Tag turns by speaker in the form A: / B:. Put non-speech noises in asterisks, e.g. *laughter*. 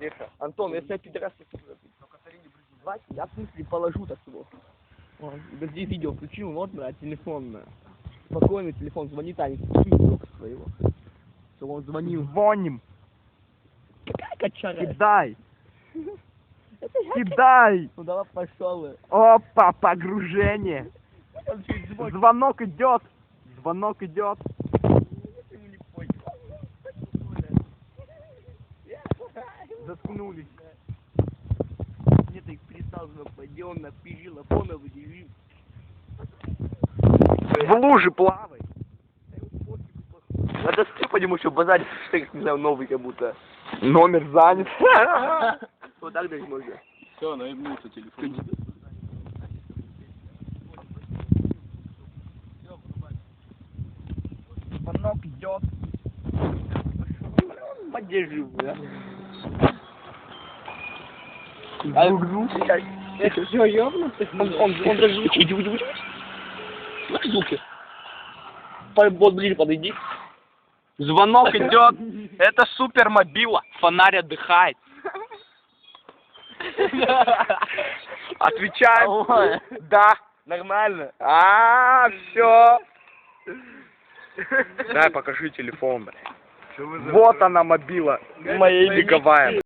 A: Тихо. Антон, если я пидорас, то Звать, я в смысле положу так его. Подожди, видео включил, вот, брат, телефон. на. Спокойно телефон, звонит Аня, только своего. Что он звонил.
B: Звоним.
A: Какая качара?
B: Кидай. *laughs* Кидай.
A: Ну давай пошел.
B: Опа, погружение.
A: Звонит.
B: Звонок идет. Звонок идет.
A: Ему не понял.
B: Заткнулись.
A: Мне так пристал, пойдем на перила, фона выдели.
B: В луже плавай.
A: Надо стрипать ему еще базарить, что как не знаю, новый как будто.
B: Номер занят. *laughs*
A: Вот так даже можно.
C: Все, наебнулся телефон.
B: Звонок идет.
A: Бля.
C: Это все ёбнутый?
A: Он, он, он даже звучит. Иди, иди, иди. Слышь, звуки? Вот ближе подойди.
B: Звонок идет. Это супермобила. Фонарь отдыхает. *laughs* Отвечаем. Да.
A: Нормально.
B: А, все. Дай покажи телефон, блядь. Вот она мобила.
A: Моей
B: Беговая.